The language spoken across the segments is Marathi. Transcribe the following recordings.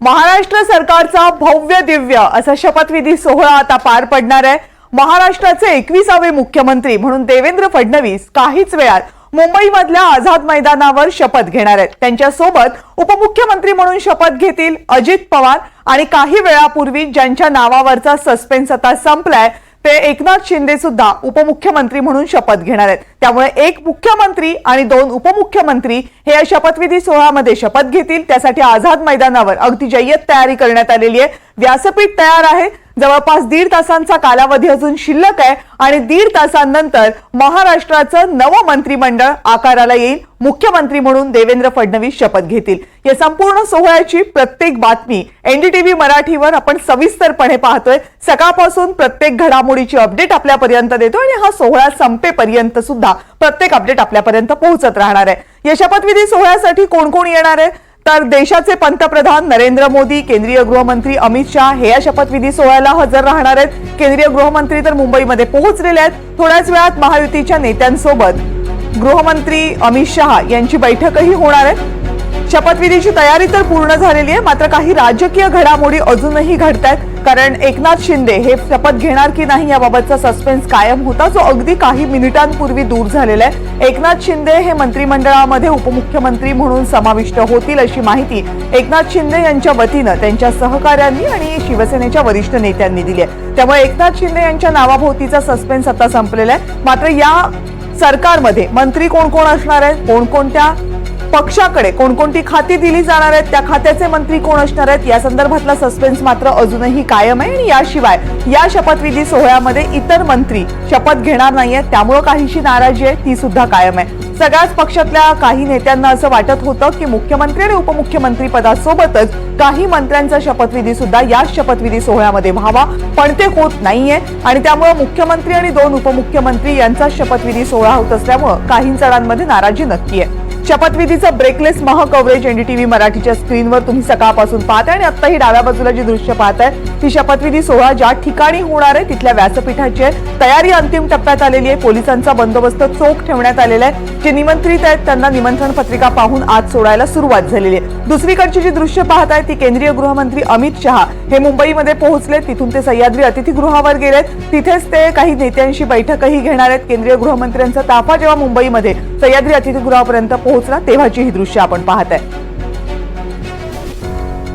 महाराष्ट्र सरकारचा भव्य दिव्य असा शपथविधी सोहळा आता पार पडणार आहे. महाराष्ट्राचे एकविसावे मुख्यमंत्री म्हणून देवेंद्र फडणवीस काहीच वेळात मुंबईमधल्या आझाद मैदानावर शपथ घेणार आहेत. त्यांच्यासोबत उपमुख्यमंत्री म्हणून शपथ घेतील अजित पवार आणि काही वेळापूर्वी ज्यांच्या नावावरचा सस्पेन्स आता संपलाय ते एकनाथ शिंदे सुद्धा उपमुख्यमंत्री म्हणून शपथ घेणार आहेत. त्यामुळे एक मुख्यमंत्री आणि दोन उपमुख्यमंत्री हे या शपथविधी सोहळ्यामध्ये शपथ घेतील. त्यासाठी आझाद मैदानावर अगदी जय्यत तयारी करण्यात आलेली आहे. व्यासपीठ तयार आहे. जवळपास दीड तासांचा कालावधी अजून शिल्लक आहे आणि दीड तासांनंतर महाराष्ट्राचं नवं मंत्रिमंडळ आकाराला येईल. मुख्यमंत्री म्हणून देवेंद्र फडणवीस शपथ घेतील. या संपूर्ण सोहळ्याची प्रत्येक बातमी एनडीटीव्ही मराठीवर आपण सविस्तरपणे पाहतोय. सकाळपासून प्रत्येक घडामोडीची अपडेट आपल्यापर्यंत देतो आणि हा सोहळा संपेपर्यंत सुद्धा प्रत्येक अपडेट आपल्यापर्यंत पोहोचत राहणार आहे. या शपथविधी सोहळ्यासाठी कोण कोण येणार आहे? तर देशाचे पंतप्रधान नरेंद्र मोदी केंद्रीय गृहमंत्री अमित शहा हे या शपथविधी सोहळ्याला हजर राहणार आहेत. केंद्रीय गृहमंत्री तर मुंबईमध्ये पोहोचलेले आहेत. थोड्याच वेळात महायुतीच्या नेत्यांसोबत गृहमंत्री अमित शहा यांची बैठकही होणार आहे. शपथविधीची तयारी तर पूर्ण झालेली आहे. मात्र काही राजकीय घडामोडी अजूनही घडत आहेत कारण एकनाथ शिंदे हे शपथ घेणार की नाही याबाबतचा सस्पेन्स कायम होता. जो अगदी काही मिनिटांपूर्वी दूर झालेला आहे. एकनाथ शिंदे हे मंत्रिमंडळामध्ये उपमुख्यमंत्री म्हणून समाविष्ट होतील अशी माहिती एकनाथ शिंदे यांच्या वतीनं त्यांच्या सहकाऱ्यांनी आणि शिवसेनेच्या वरिष्ठ नेत्यांनी दिली आहे. त्यामुळे एकनाथ शिंदे यांच्या नावाभोवतीचा सस्पेन्स आता संपलेला आहे. मात्र या सरकारमध्ये मंत्री कोण कोण असणार आहेत? कोणकोणत्या पक्षाकडे कोणकोणती खाती दिली जाणार आहेत त्या खात्याचे मंत्री कोण असणार आहेत या संदर्भातला सस्पेन्स मात्र अजूनही कायम आहे. आणि याशिवाय या शपथविधी सोहळ्यामध्ये इतर मंत्री शपथ घेणार नाहीयेत त्यामुळं काहीशी नाराजी आहे ती सुद्धा कायम आहे. सगळ्याच पक्षातल्या काही नेत्यांना असं वाटत होतं की मुख्यमंत्री आणि उपमुख्यमंत्री पदासोबतच काही मंत्र्यांचा शपथविधी सुद्धा याच शपथविधी सोहळ्यामध्ये व्हावा पण ते होत नाहीये. आणि त्यामुळे मुख्यमंत्री आणि दोन उपमुख्यमंत्री यांचा शपथविधी सोहळा होत असल्यामुळे काही जणांमध्ये नाराजी नक्की आहे. शपथविधीचं ब्रेकलेस मह कव्हरेज एनडीटीव्ही मराठीच्या स्क्रीनवर तुम्ही सकाळपासून पाहताय आणि आत्ताही डाव्या बाजूला जी दृश्य पाहताय ती शपथविधी सोहळा ज्या ठिकाणी होणार आहे तिथल्या व्यासपीठाची आहे. तयारी अंतिम टप्प्यात आलेली आहे. पोलिसांचा बंदोबस्त चोख ठेवण्यात आलेला आहे. जे निमंत्रित आहेत त्यांना निमंत्रण पत्रिका पाहून आज सोडायला सुरुवात झालेली आहे. दुसरीकडची जी दृश्य पाहताय ती केंद्रीय गृहमंत्री अमित शहा हे मुंबईमध्ये पोहोचले. तिथून ते सह्याद्री अतिथीगृहावर गेलेत तिथेच ते काही नेत्यांशी बैठकही घेणार आहेत. केंद्रीय गृहमंत्र्यांचा ताफा जेव्हा मुंबईमध्ये सह्याद्री अतिथीगृहापर्यंत पोहोचला तेव्हाची ही दृश्य आपण पाहत आहे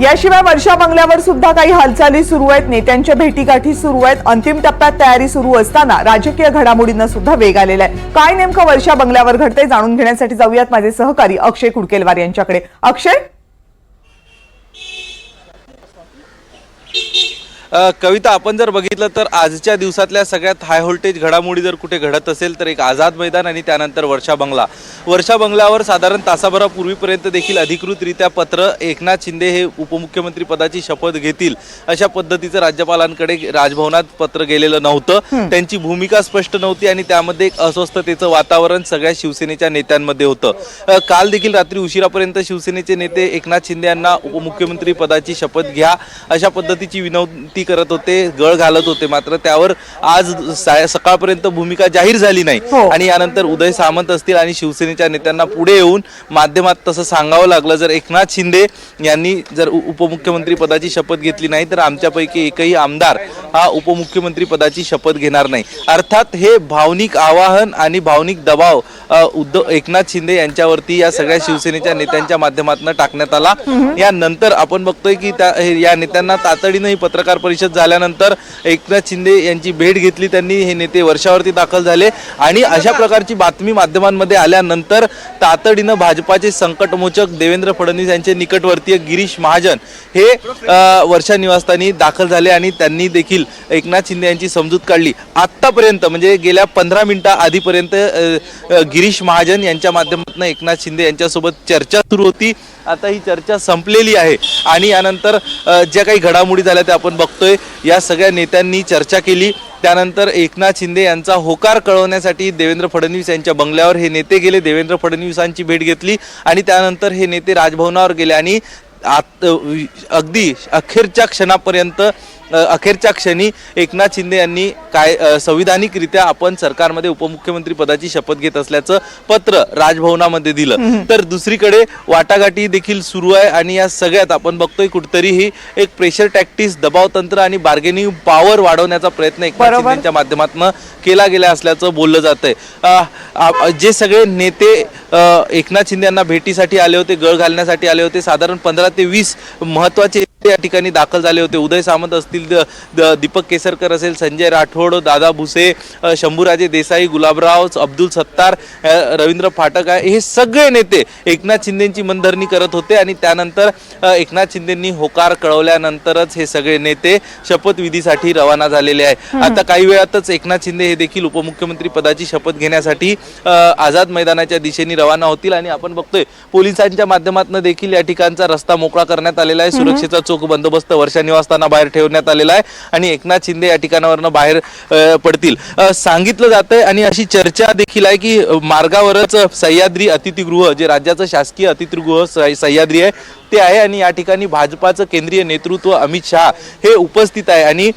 याशिवाय वर्षा बंगल्यावर सुद्धा काही हालचाली सुरू आहेत. नेत्यांच्या भेटीगाठी सुरू आहेत. अंतिम टप्प्यात तयारी सुरू असताना राजकीय घडामोडींना सुद्धा वेग आलेला आहे. काय नेमकं वर्षा बंगल्यावर घडतंय जाणून घेण्यासाठी जाऊयात माझे सहकारी अक्षय कुडकेलवार यांच्याकडे. अक्षय अ, कविता आपण जर बघितलं तर आजच्या दिवसातल्या सगळ्यात हाय व्होल्टेज घडामोडी जर कुठे घडत असेल तर एक आझाद मैदान आणि त्यानंतर वर्षा बंगला. वर्षा बंगल्यावर साधारण तासाभरापूर्वीपर्यंत देखील अधिकृतरित्या पत्र एकनाथ शिंदे हे उपमुख्यमंत्री पदाची शपथ घेतील. अशा पद्धतीचं राज्यपालांकडे राजभवनात पत्र गेलेलं नव्हतं. त्यांची भूमिका स्पष्ट नव्हती आणि त्यामध्ये एक अस्वस्थतेचं वातावरण सगळ्या शिवसेनेच्या नेत्यांमध्ये होतं. काल देखील रात्री उशिरापर्यंत शिवसेनेचे नेते एकनाथ शिंदे यांना उपमुख्यमंत्री पदाची शपथ घ्या. अशा पद्धतीची विनंती करत होते गळ घालत होते मात्र त्यावर आज सा- सकाळपर्यंत भूमिका जाहीर झाली नाही. हो. आणि यानंतर उदय सामंत असतील आणि शिवसेनेच्या नेत्यांना पुढे येऊन माध्यमात तसं सांगावं लागलं. जर एकनाथ शिंदे यांनी जर उ- उपमुख्यमंत्री पदाची शपथ घेतली नाही तर आमच्यापैकी एकही आमदार हा उपमुख्यमंत्री पदाची शपथ घेणार नाही. अर्थात हे भावनिक आवाहन आणि भावनिक दबाव अ, उद्धव एकनाथ शिंदे यांच्यावरती या सगळ्या शिवसेनेच्या नेत्यांच्या माध्यमातून टाकण्यात आला. यानंतर आपण बघतोय की त्या हे- या नेत्यांना तातडीनं ही पत्रकार परिषद परिषद झाल्यानंतर एकनाथ शिंदे यांची भेट घेतली त्यांनी हे नेते वर्षावरती दाखल झाले. आणि अशा प्रकारची बातमी माध्यमांमध्ये आल्यानंतर तातडीनं भाजपाचे संकटमोचक देवेंद्र फडणवीस यांचे निकटवर्तीय गिरीश महाजन हे वर्षा निवासस्थानी दाखल झाले आणि त्यांनी देखील एकनाथ शिंदे यांची समजूत काढली. आत्तापर्यंत म्हणजे गेल्या पंधरा मिनिटा आधीपर्यंत गिरीश महाजन यांच्या माध्यमातून एकनाथ शिंदे यांच्यासोबत चर्चा सुरू होती. आता ही चर्चा संपलेली आहे. आणि यानंतर ज्या काही घडामोडी झाल्या त्या आपण बघतो. बघतोय या सगळ्या नेत्यांनी चर्चा केली. त्यानंतर एकनाथ शिंदे यांचा होकार कळवण्यासाठी देवेंद्र फडणवीस यांच्या बंगल्यावर हे नेते गेले. देवेंद्र फडणवीसांची भेट घेतली आणि त्यानंतर हे नेते राजभवनावर गेले आणि आत अगदी अखेरच्या क्षणापर्यंत अखेरच्या क्षणी एकनाथ शिंदे यांनी काय संविधानिकरित्या आपण सरकारमध्ये उपमुख्यमंत्री पदाची शपथ घेत असल्याचं पत्र राजभवनामध्ये दिलं. तर दुसरीकडे वाटाघाटी देखील सुरू आहे आणि या सगळ्यात आपण बघतोय कुठतरी ही एक प्रेशर टॅक्टिस दबाव तंत्र आणि बार्गेनिंग पॉवर वाढवण्याचा प्रयत्न एकनाथ. शिंदेच्या माध्यमातून केला गेला असल्याचं बोललं जात आहे जे सगळे नेते एकनाथ शिंदे यांना भेटीसाठी आले होते गळ घालण्यासाठी आले होते साधारण पंधरा ते वीस महत्त्वाचे नेते या ठिकाणी दाखल झाले होते. उदय सामंत असतील दीपक केसरकर असेल संजय राठोड दादा भुसे शंभूराजे देसाई गुलाबराव अब्दुल सत्तार रवींद्र फाटक आहे. हे सगळे नेते एकनाथ शिंदेची मनधरणी करत होते आणि त्यानंतर एकनाथ शिंदेंनी होकार कळवल्यानंतरच हे सगळे नेते शपथविधीसाठी रवाना झालेले आहे. आता काही वेळातच एकनाथ शिंदे हे देखील उपमुख्यमंत्री पदाची शपथ घेण्यासाठी आझाद मैदानाच्या दिशेने रवाना होतील आणि आपण बघतोय पोलिसांच्या माध्यमातून देखील या ठिकाणचा रस्ता मोकळा करण्यात आलेला आहे. सुरक्षेचा चोख बंदोबस्त वर्षा निवासस्थाना बाहेर ठेवण्यात आलेला आहे आणि एकनाथ शिंदे या ठिकाणावरनं बाहेर पडतील. सांगितलं जातंय आणि अशी चर्चा देखील आहे की मार्गावरच सह्याद्री अतिथीगृह जे राज्याचं शासकीय अतिथीगृह सह्य- सह्याद्री आहे ते आहे आणि या ठिकाणी भाजपाचं केंद्रीय नेतृत्व अमित शहा हे उपस्थित आहे. आणि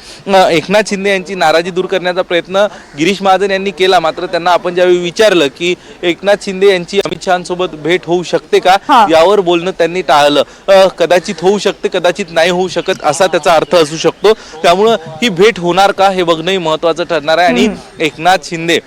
एकनाथ शिंदे यांची नाराजी दूर करण्याचा प्रयत्न गिरीश महाजन यांनी केला. मात्र त्यांना आपण ज्यावेळी विचारलं की एकनाथ शिंदे यांची अमित शहासोबत भेट होऊ शकते का. यावर बोलणं त्यांनी टाळलं. कदाचित होऊ शकते कदाचित नाही होऊ शकत असा त्याचा अर्थ असू शकतो त्यामुळं ही भेट होणार का हे बघणंही महत्वाचं ठरणार आहे आणि एकनाथ शिंदे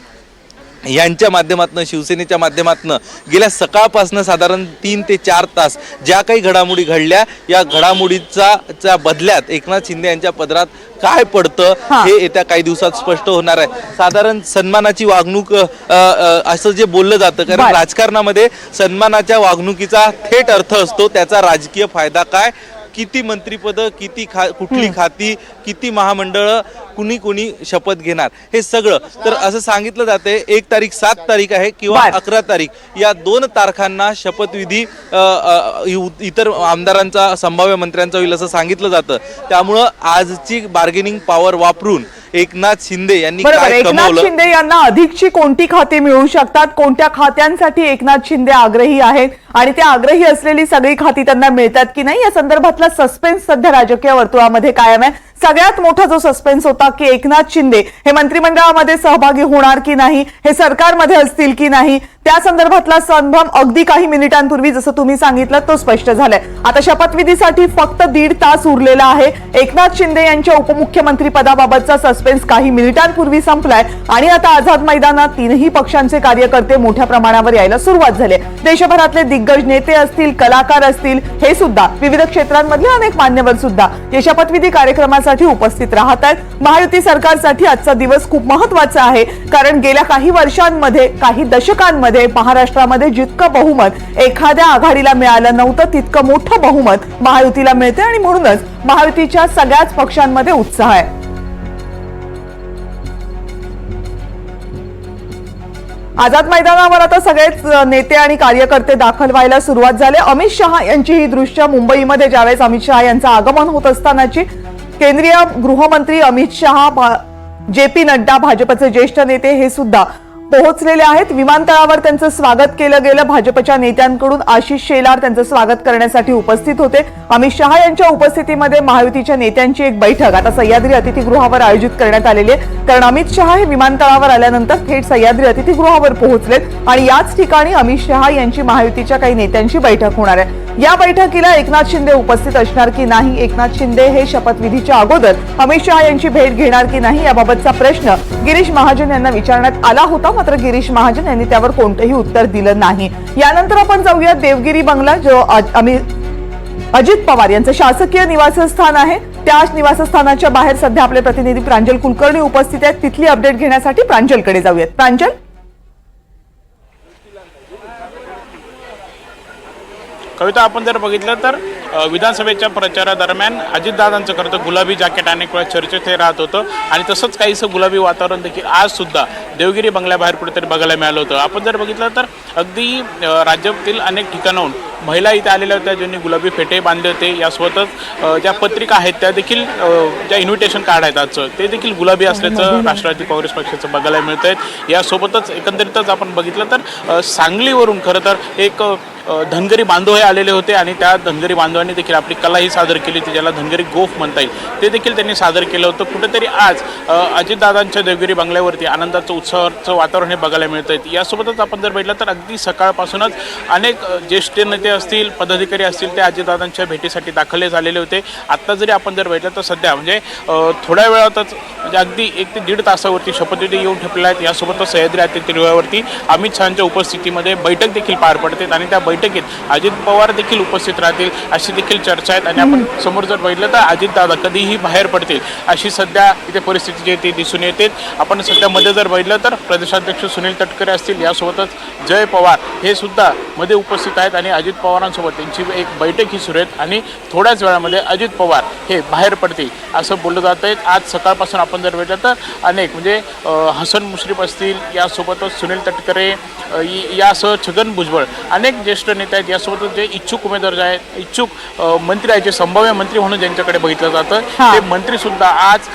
यांच्या माध्यमातून शिवसेनेच्या माध्यमातून गेल्या सकाळपासून साधारण तीन ते चार तास ज्या काही घडामोडी घडल्या या घडामोडीचा च्या बदल्यात एकनाथ शिंदे यांच्या पदरात काय पडतं हा. येत्या काही दिवसात स्पष्ट होणार आहे साधारण सन्मानाची वागणूक असं जे बोललं जातं कारण. राजकारणामध्ये सन्मानाच्या वागणुकीचा थेट अर्थ असतो त्याचा राजकीय फायदा काय किती मंत्रीपद किती खा कुठली खाती किती महामंडळ कुणी कुणी शपथ घेणार. हे सगळं. तर असं सांगितलं जाते एक तारीख सात तारीख आहे किंवा. अकरा तारीख. या दोन तारखांना शपथविधी इतर आमदारांचा संभाव्य मंत्र्यांचा होईल असं सांगितलं जातं. त्यामुळं आजची बार्गेनिंग पॉवर वापरून एकनाथ शिंदे यांनी एकनाथ शिंदे यांना अधिकची कोणती खाती मिळू शकतात? कोणत्या खात्यांसाठी एकनाथ शिंदे आग्रही आहेत? आणि त्या आग्रही असलेली सगळी खाती त्यांना मिळतात की नाही? या संदर्भातला सस्पेन्स सध्या राजकीय वर्तुळामध्ये कायम आहे. सगळ्यात मोठा जो सस्पेन्स होता की एकनाथ शिंदे हे मंत्रिमंडळामध्ये सहभागी होणार की नाही हे सरकारमध्ये असतील की नाही त्या संदर्भातला संभ्रम अगदी काही मिनिटांपूर्वी जसं तुम्ही सांगितलं तो स्पष्ट झालाय. आता शपथविधीसाठी फक्त दीड तास उरलेला आहे. एकनाथ शिंदे यांच्या उपमुख्यमंत्री पदाबाबतचा सस्पेन्स काही मिनिटांपूर्वी संपलाय आणि आता आझाद मैदानात तीनही पक्षांचे कार्यकर्ते मोठ्या प्रमाणावर यायला सुरुवात झाली देशभरातले दिग्गज नेते असतील कलाकार असतील हे सुद्धा विविध क्षेत्रांमधले अनेक मान्यवर सुद्धा या शपथविधी कार्यक्रमासाठी उपस्थित राहत आहेत महायुती सरकारसाठी आजचा दिवस खूप महत्त्वाचा आहे. कारण गेल्या काही वर्षांमध्ये काही दशकांमध्ये महाराष्ट्रामध्ये जितकं बहुमत एखाद्या आघाडीला मिळालं नव्हतं तितकं मोठं बहुमत महायुतीला मिळते आणि म्हणूनच महायुतीच्या सगळ्याच पक्षांमध्ये उत्साह आहे. आझाद मैदानावर आता सगळेच नेते आणि कार्यकर्ते दाखल व्हायला सुरुवात झाले. अमित शहा यांची ही दृश्य मुंबईमध्ये ज्यावेळेस अमित शहा यांचं आगमन होत असतानाची केंद्रीय गृहमंत्री अमित शहा जे पी नड्डा भाजपचे ज्येष्ठ नेते हे सुद्धा पोहोचलेले आहेत. विमानतळावर त्यांचं स्वागत केलं गेलं. भाजपच्या नेत्यांकडून आशिष शेलार त्यांचं स्वागत करण्यासाठी उपस्थित होते. अमित शहा यांच्या उपस्थितीमध्ये महायुतीच्या नेत्यांची एक बैठक. आता सह्याद्री अतिथीगृहावर आयोजित करण्यात आलेली आहे. कारण अमित शहा हे विमानतळावर आल्यानंतर थेट सह्याद्री अतिथीगृहावर पोहोचलेत आणि याच ठिकाणी अमित शहा यांची महायुतीच्या काही नेत्यांची बैठक होणार आहे. या बैठकीला एकनाथ शिंदे उपस्थित असणार की नाही एकनाथ शिंदे हे शपथविधीच्या अगोदर अमित शहा यांची भेट घेणार की नाही याबाबतचा प्रश्न गिरीश महाजन यांना विचारण्यात आला होता मात्र गिरीश महाजन यांनी त्यावर कोणतंही उत्तर दिलं नाही. यानंतर आपण जाऊया देवगिरी बंगला जो अमित अजित पवार यांचं शासकीय निवासस्थान आहे. त्या निवासस्थानाच्या बाहेर सध्या आपले प्रतिनिधी प्रांजल कुलकर्णी उपस्थित आहेत. तिथली अपडेट घेण्यासाठी प्रांजलकडे जाऊयात. प्रांजल? कविता आपण जर बघितलं तर विधानसभेच्या प्रचारादरम्यान अजितदादांचं खरं तर गुलाबी जॅकेट अनेक वेळा चर्चेत हे राहत होतं. आणि तसंच काहीसं गुलाबी वातावरण देखील आज सुद्धा देवगिरी बंगल्याबाहेर कुठेतरी बघायला मिळालं होतं. आपण जर बघितलं तर अगदी राज्यातील अनेक ठिकाणाहून महिला इथे आलेल्या होत्या ज्यांनी गुलाबी फेटे बांधले होते. यासोबतच ज्या पत्रिका आहेत त्या देखील ज्या इन्व्हिटेशन कार्ड आहेत आजचं ते देखील गुलाबी असल्याचं राष्ट्रवादी काँग्रेस पक्षाचं बघायला मिळत आहेत यासोबतच एकंदरीतच आपण बघितलं तर सांगलीवरून खरं तर एक धनगरी बांधव हे आलेले होते आणि त्या धनगरी बांधवांनी देखील आपली कलाही सादर केली होती ज्याला धनगरी गोफ म्हणता येईल. ते देखील त्यांनी सादर केलं होतं. कुठेतरी आज अजितदादांच्या देवगिरी बंगल्यावरती आनंदाचं उत्सवाचं वातावरण हे बघायला मिळतं आहे यासोबतच आपण जर बघितलं तर अगदी सकाळपासूनच अनेक ज्येष्ठ नेते असतील पदाधिकारी असतील ते अजितदादांच्या भेटीसाठी दाखल झालेले होते. आत्ता जरी आपण जर भेटलं तर सध्या म्हणजे थोड्या वेळातच म्हणजे अगदी एक ते दीड तासावरती शपथविधी येऊन ठेपलेल्या आहेत. यासोबतच सह्याद्री अतिथीगृहावरती अमित शहाच्या उपस्थितीमध्ये बैठक देखील पार पडते आणि त्या बैठकीत अजित पवार देखील उपस्थित राहतील अशी देखील चर्चा आहेत. आणि आपण समोर जर बघितलं तर अजितदादा कधीही बाहेर पडतील अशी सध्या इथे परिस्थिती जी आहे ती दिसून येते. आपण सध्या मध्ये जर बघितलं तर प्रदेशाध्यक्ष सुनील तटकरे असतील यासोबतच जय पवार हे सुद्धा मध्ये उपस्थित आहेत. आणि अजित पवारांसोबत त्यांची एक बैठक ही सुरू आहेत. आणि थोड्याच वेळामध्ये अजित पवार हे बाहेर पडतील असं बोललं जात आहे. आज सकाळपासून आपण जर बघितलं तर अनेक म्हणजे हसन मुश्रीफ असतील यासोबतच सुनील तटकरे यासह छगन भुजबळ अनेक ज्येष्ठ नेते आहेत यासोबतच जे इच्छुक उमेदवार जे आहेत इच्छुक मंत्री आहेत जे संभाव्य मंत्री म्हणून ज्यांच्याकडे बघितलं जातं. ते मंत्री सुद्धा आज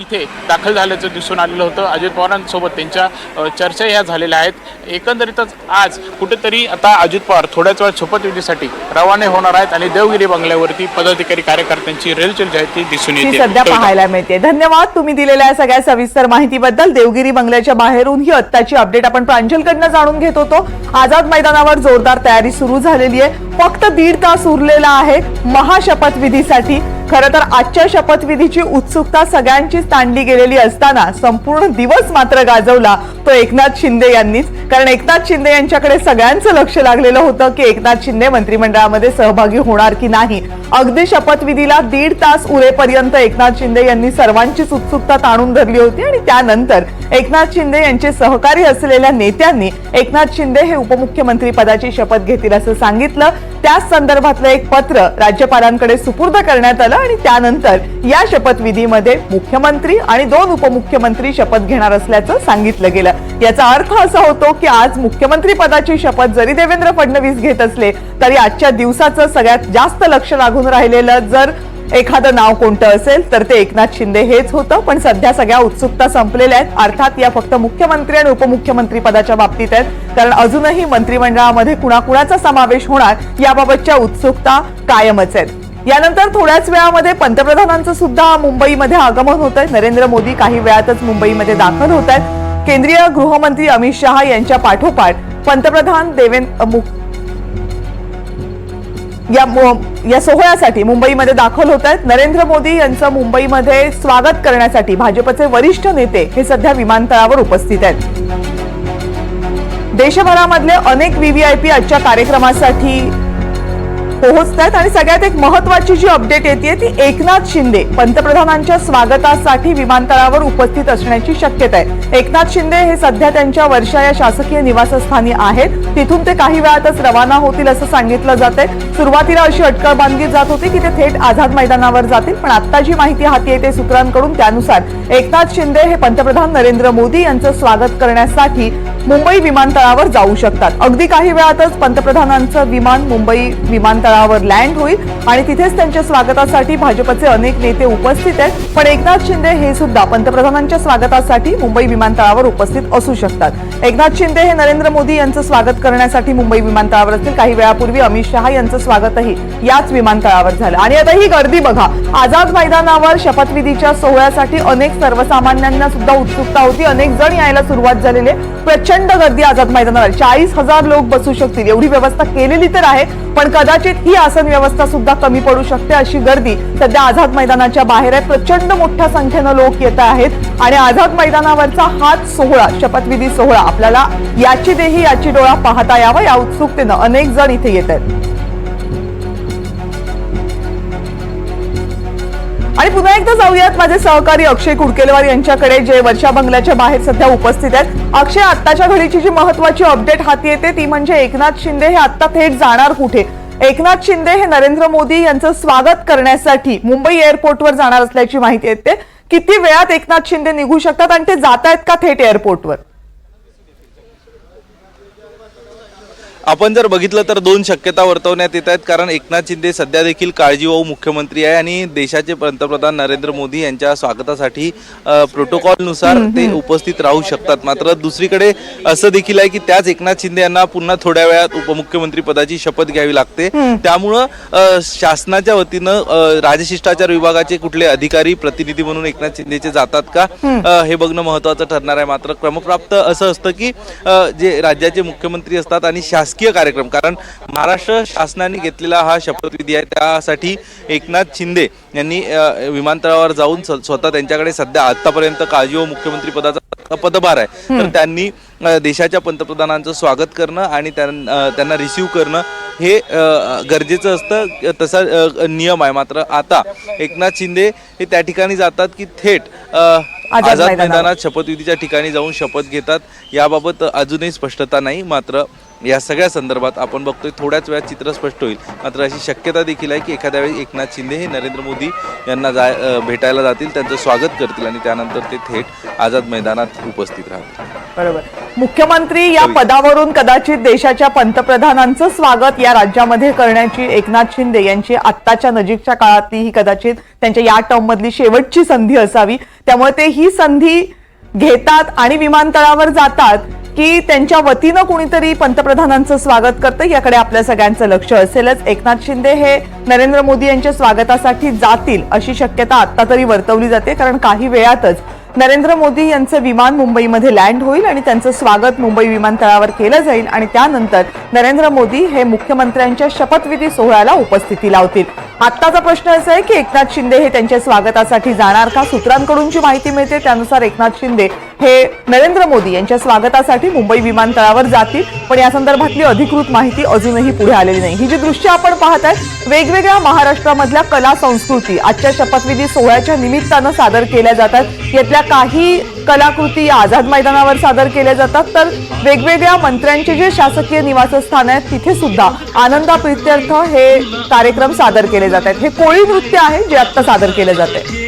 इथे दाखल झाल्याचं दिसून आलेलं होतं. अजित पवारांसोबत त्यांच्या चर्चा ह्या झालेल्या आहेत. एकंदरीतच आज कुठेतरी आता अजित पवार थोड्याच वेळात शपथविधीसाठी रवाने होणार आहेत आणि देवगिरी बंगल्यावरती पदाधिकारी कार्यकर्त्यांची रेलचेल जी आहे ती दिसून येते. सध्या. पाहायला मिळते. धन्यवाद. तुम्ही दिलेल्या सगळ्या सविस्तर माहितीबद्दल. देवगिरी बंगल्याच्या बाहेरून ही आत्ताची अपडेट आपण प्रांजलकडनं जाणून घेत होतो. आझाद मैदानावर जोरदार तयारी सुरू झालेली आहे. फक्त दीड तास उरलेला आहे. महाशपथविधीसाठी खरं तर आजच्या शपथविधीची उत्सुकता सगळ्यांचीच ताणली गेलेली असताना संपूर्ण दिवस मात्र गाजवला तो एकनाथ शिंदे यांनीच. कारण एकनाथ शिंदे यांच्याकडे सगळ्यांचं लक्ष लागलेलं होतं की एकनाथ शिंदे मंत्रिमंडळामध्ये सहभागी होणार की नाही. अगदी शपथविधीला दीड तास उरेपर्यंत एकनाथ शिंदे यांनी सर्वांचीच उत्सुकता ताणून धरली होती आणि त्यानंतर एकनाथ शिंदे यांचे सहकारी असलेल्या नेत्यांनी एकनाथ शिंदे हे उपमुख्यमंत्री पदाची शपथ घेतील असं सांगितलं. त्याच संदर्भातलं एक पत्र राज्यपालांकडे सुपूर्द करण्यात आलं आणि त्यानंतर या शपथविधीमध्ये मुख्यमंत्री आणि दोन उपमुख्यमंत्री शपथ घेणार असल्याचं सांगितलं गेलं. याचा अर्थ असा होतो की आज मुख्यमंत्री पदाची शपथ जरी देवेंद्र फडणवीस घेत असले तरी आजच्या दिवसाचं सगळ्यात जास्त लक्ष लागून राहिलेलं जर एखादं नाव कोणतं असेल तर ते एकनाथ शिंदे हेच होतं. पण सध्या सगळ्या उत्सुकता संपलेल्या आहेत. अर्थात या फक्त मुख्यमंत्री आणि उपमुख्यमंत्री पदाच्या बाबतीत आहेत. कारण अजूनही मंत्रिमंडळामध्ये कुणाकुणाचा समावेश होणार याबाबतच्या उत्सुकता कायमच आहेत. यानंतर थोड्याच वेळामध्ये पंतप्रधानांचं सुद्धा मुंबईमध्ये आगमन होत आहे नरेंद्र मोदी काही वेळातच मुंबईमध्ये दाखल होत आहेत. केंद्रीय गृहमंत्री अमित शहा यांच्या पाठोपाठ पंतप्रधान देवेंद्र या मु- या सोहळ्यासाठी मुंबईमध्ये दाखल होत आहेत. नरेंद्र मोदी यांचं मुंबईमध्ये स्वागत करण्यासाठी भाजपचे वरिष्ठ नेते हे सध्या विमानतळावर उपस्थित आहेत. देशभरामधले अनेक व्हीव्हीआयपी आजच्या कार्यक्रमासाठी पोहोचत आहेत आणि सगळ्यात एक महत्वाची जी अपडेट येते ती एकनाथ शिंदे पंतप्रधानांच्या स्वागतासाठी विमानतळावर उपस्थित असण्याची शक्यता आहे एकनाथ शिंदे हे सध्या त्यांच्या वर्षा या शासकीय निवासस्थानी आहेत. तिथून ते काही वेळातच रवाना होतील असं सांगितलं जात आहे सुरुवातीला अशी अटकळ बांधली जात होती की ते थेट आझाद मैदानावर जातील पण आता जी माहिती हाती येते सूत्रांकडून त्यानुसार एकनाथ शिंदे हे पंतप्रधान नरेंद्र मोदी यांचं स्वागत करण्यासाठी मुंबई विमानतळावर जाऊ शकतात. अगदी काही वेळातच पंतप्रधानांचं विमान मुंबई विमानतळावर लँड होईल आणि तिथेच त्यांच्या स्वागतासाठी भाजपचे अनेक नेते उपस्थित आहेत. पण एकनाथ शिंदे हे सुद्धा पंतप्रधानांच्या स्वागतासाठी मुंबई विमानतळावर उपस्थित असू शकतात. एकनाथ शिंदे हे नरेंद्र मोदी यांचं स्वागत करण्यासाठी मुंबई विमानतळावर असतील. काही वेळापूर्वी अमित शहा यांचं स्वागतही याच विमानतळावर झालं. आणि आता ही गर्दी बघा. आझाद मैदानावर शपथविधीच्या सोहळ्यासाठी अनेक सर्वसामान्यांना सुद्धा उत्सुकता होती. अनेक जण यायला सुरुवात झालेली प्रचंड गर्दी आझाद मैदानावर चाळीस हजार लोक बसू शकतील. एवढी व्यवस्था केलेली तर आहे पण कदाचित ही आसन व्यवस्था सुद्धा कमी पडू शकते अशी गर्दी सध्या आझाद मैदानाच्या बाहेर आहे. प्रचंड मोठ्या संख्येनं लोक येत आहेत. आणि आझाद मैदानावरचा हाच सोहळा शपथविधी सोहळा. आपल्याला याची देही याची डोळा पाहता यावा या उत्सुकतेनं अनेक जण इथे येत आहेत. आणि पुन्हा एकदा जाऊयात माझे सहकारी अक्षय कुडकेलवार यांच्याकडे जे वर्षा बंगल्याच्या बाहेर सध्या उपस्थित आहेत. अक्षय आत्ताच्या घडीची जी महत्वाची अपडेट हाती येते ती म्हणजे एकनाथ शिंदे हे आता थेट जाणार कुठे? एकनाथ शिंदे हे नरेंद्र मोदी यांचं स्वागत करण्यासाठी मुंबई एअरपोर्टवर जाणार असल्याची माहिती येते. किती वेळात एकनाथ शिंदे निघू शकतात आणि ते जात आहेत का थेट एअरपोर्टवर? आपण जर बघितलं तर दोन शक्यता वर्तवण्यात येत आहेत. कारण एकनाथ शिंदे सध्या देखील काळजीवाहू मुख्यमंत्री आहे आणि देशाचे पंतप्रधान नरेंद्र मोदी यांच्या स्वागतासाठी प्रोटोकॉलनुसार ते उपस्थित राहू शकतात. मात्र दुसरीकडे असं देखील आहे की त्याच एकनाथ शिंदे यांना पुन्हा थोड्या वेळात उपमुख्यमंत्री पदाची शपथ घ्यावी लागते. त्यामुळं शासनाच्या वतीनं राजशिष्टाचार विभागाचे कुठले अधिकारी प्रतिनिधी म्हणून एकनाथ शिंदेचे जातात का? हे बघणं महत्वाचं ठरणार आहे. मात्र क्रमप्राप्त असं असतं की जे राज्याचे मुख्यमंत्री असतात आणि शासकीय कार्यक्रम. कारण महाराष्ट्र शासनाने घेतलेला हा शपथविधी आहे. त्यासाठी एकनाथ शिंदे यांनी विमानतळावर जाऊन स्व- स्वतः त्यांच्याकडे सध्या आतापर्यंत काळजी व मुख्यमंत्री पदाचा पदभार आहे. तर त्यांनी देशाच्या पंतप्रधानांचं स्वागत करणं आणि त्यांना रिसीव्ह करणं हे गरजेचं असतं. तसा नियम आहे मात्र आता. एकनाथ शिंदे हे त्या ठिकाणी जातात की थेट आझाद. मैदानात शपथविधीच्या ठिकाणी जाऊन शपथ घेतात. याबाबत अजूनही स्पष्टता नाही. मात्र या सगळ्या संदर्भात आपण बघतोय थोड्याच वेळात चित्र स्पष्ट होईल. मात्र अशी शक्यता देखील आहे की एखाद्या वेळी एकनाथ शिंदे हे नरेंद्र मोदी यांना जाय भेटायला जातील त्यांचं स्वागत करतील आणि त्यानंतर ते थेट आझाद मैदानात उपस्थित राहतील. बरोबर. मुख्यमंत्री या पदावरून कदाचित देशाच्या पंतप्रधानांचं स्वागत या राज्यामध्ये करण्याची एकनाथ शिंदे यांची आत्ताच्या नजीकच्या काळातली ही कदाचित त्यांच्या या टर्म मधली शेवटची संधी असावी. त्यामुळे ते ही संधी घेतात आणि विमानतळावर जातात. की त्यांच्या वतीनं कुणीतरी पंतप्रधानांचं स्वागत करतं याकडे आपल्या सगळ्यांचं लक्ष असेलच. एकनाथ शिंदे हे नरेंद्र मोदी यांच्या स्वागतासाठी जातील अशी शक्यता आता तरी वर्तवली जाते कारण काही वेळातच नरेंद्र मोदी यांचं विमान मुंबईमध्ये लँड होईल आणि त्यांचं स्वागत मुंबई विमानतळावर केलं जाईल आणि त्यानंतर नरेंद्र मोदी हे मुख्यमंत्र्यांच्या शपथविधी सोहळ्याला उपस्थिती लावतील. आत्ताचा प्रश्न असा आहे की एकनाथ शिंदे हे त्यांच्या स्वागतासाठी जाणार का? सूत्रांकडून जी माहिती मिळते त्यानुसार एकनाथ शिंदे हे नरेंद्र मोदी यांच्या स्वागतासाठी मुंबई विमानतळावर जातील. पण या संदर्भातली अधिकृत माहिती अजूनही पुढे आलेली नाही. ही जी दृश्य आपण पाहताय वेगवेगळ्या महाराष्ट्रामधल्या कला संस्कृती आजच्या शपथविधी सोहळ्याच्या निमित्तानं सादर केल्या जातात. यातल्या काही कलाकृती आझाद मैदानावर सादर केल्या जातात तर वेगवेगळ्या मंत्र्यांचे जे शासकीय निवासस्थान आहेत तिथे सुद्धा आनंदाप्रित्यर्थ हे कार्यक्रम सादर केले जात आहेत. हे कोळी नृत्य आहे जे आत्ता सादर केलं जात आहे.